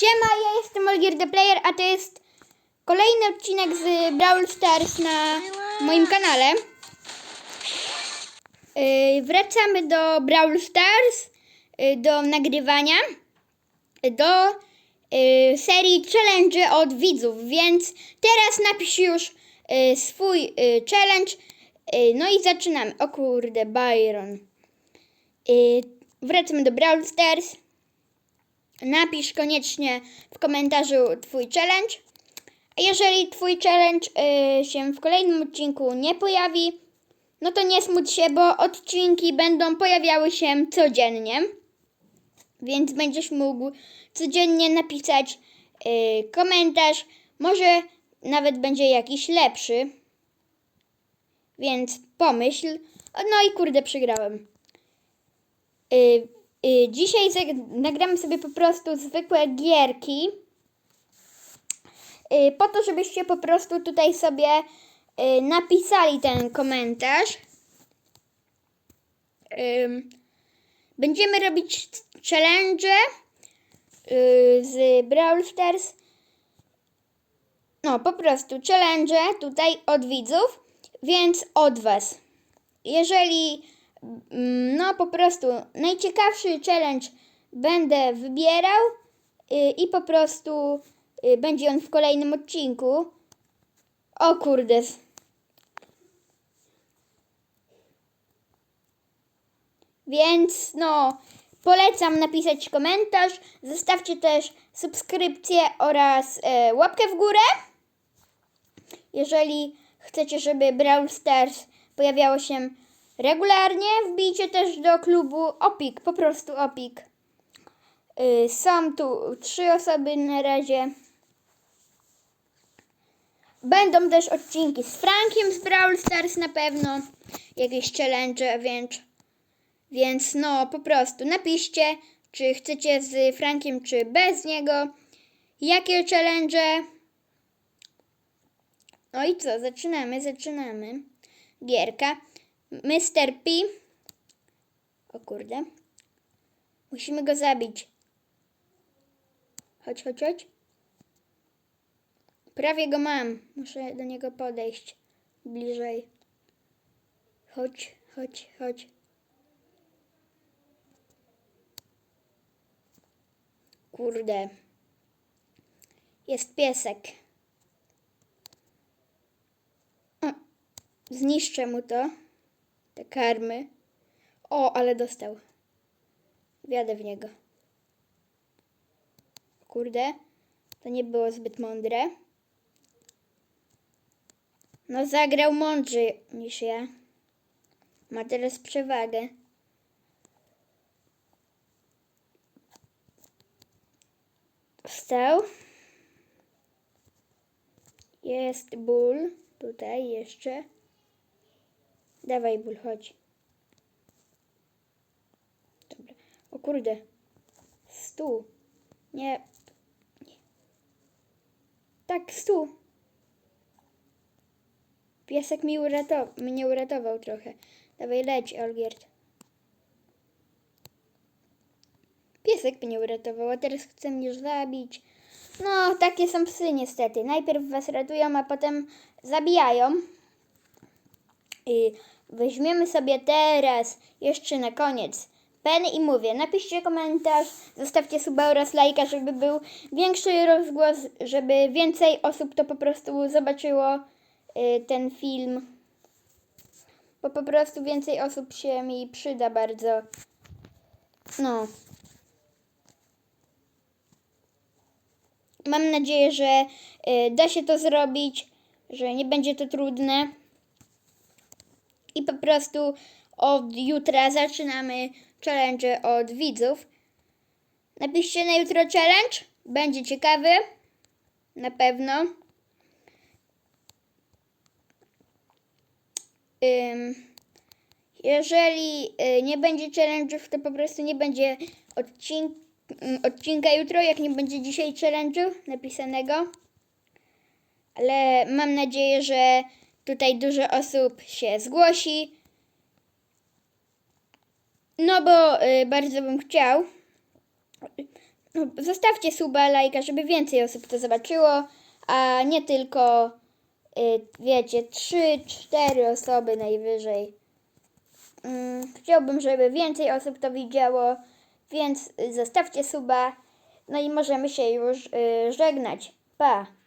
Siema, ja jestem Olgier the Player, a to jest kolejny odcinek z Brawl Stars na moim kanale. Yy, wracamy do Brawl Stars, yy, do nagrywania, do yy, serii challenge od widzów, więc teraz napisz już yy, swój yy, challenge. Yy, no i zaczynamy. O kurde, Byron. Yy, wracamy do Brawl Stars. Napisz koniecznie w komentarzu Twój challenge. Jeżeli Twój challenge y, się w kolejnym odcinku nie pojawi, no to nie smuć się, bo odcinki będą pojawiały się codziennie. Więc będziesz mógł codziennie napisać y, komentarz. Może nawet będzie jakiś lepszy. Więc pomyśl. No i kurde, przegrałem. Y, y, dzisiaj nagramy sobie po prostu zwykłe gierki. Y, po to, żebyście po prostu tutaj sobie y, napisali ten komentarz. Będziemy robić challenge z Brawl Stars. No, po prostu challenge tutaj od widzów, więc od Was. Jeżeli no po prostu najciekawszy challenge będę wybierał y, i po prostu y, będzie on w kolejnym odcinku. O kurde. Więc no, polecam napisać komentarz. Zostawcie też subskrypcję oraz e, łapkę w górę. Jeżeli chcecie, żeby Brawl Stars pojawiało się regularnie, wbijcie też do klubu Opik, po prostu Opik. Y, Są tu trzy osoby na razie. Będą też odcinki z Frankiem z Brawl Stars na pewno, jakieś challenge, więc, więc no po prostu napiszcie, czy chcecie z Frankiem, czy bez niego, jakie challenge. No i co, zaczynamy, zaczynamy. Gierka. Mr. P. O kurde. Musimy go zabić. Chodź, chodź, chodź. Prawie go mam. Muszę do niego podejść bliżej. Chodź, chodź, chodź. Kurde. Jest piesek. O, zniszczę mu to. Te karmy. O, ale dostał. Wjadę w niego. Kurde, to nie było zbyt mądre. No zagrał mądrzej niż ja. Ma teraz przewagę. Wstał. Jest ból. Tutaj jeszcze. Dawaj ból, chodź. Dobra. O kurde. Stół. Nie. nie. Tak, stół. Piesek mi uratował, mnie uratował trochę. Dawaj leć, Olgierd. Piesek mnie uratował, a teraz chce mnie zabić. No, takie są psy niestety. Najpierw was ratują, a potem zabijają. I weźmiemy sobie teraz jeszcze na koniec pen i mówię, napiszcie komentarz, zostawcie suba oraz lajka, żeby był większy rozgłos, żeby więcej osób to po prostu zobaczyło y, ten film. Bo po prostu więcej osób się mi przyda bardzo. No. Mam nadzieję, że y, da się to zrobić, że nie będzie to trudne. I po prostu od jutra zaczynamy challenge od widzów. Napiszcie na jutro challenge. Będzie ciekawy. Na pewno. Jeżeli y, nie będzie challenge'ów, to po prostu nie będzie odcin- ym, odcinka jutro, jak nie będzie dzisiaj challenge'u napisanego. Ale mam nadzieję, że tutaj dużo osób się zgłosi. No bo y, bardzo bym chciał. Zostawcie suba, lajka, żeby więcej osób to zobaczyło, a nie tylko, y, wiecie, 3-4 osoby najwyżej. Mm, Chciałbym, żeby więcej osób to widziało, więc y, zostawcie suba. No i możemy się już y, żegnać. Pa!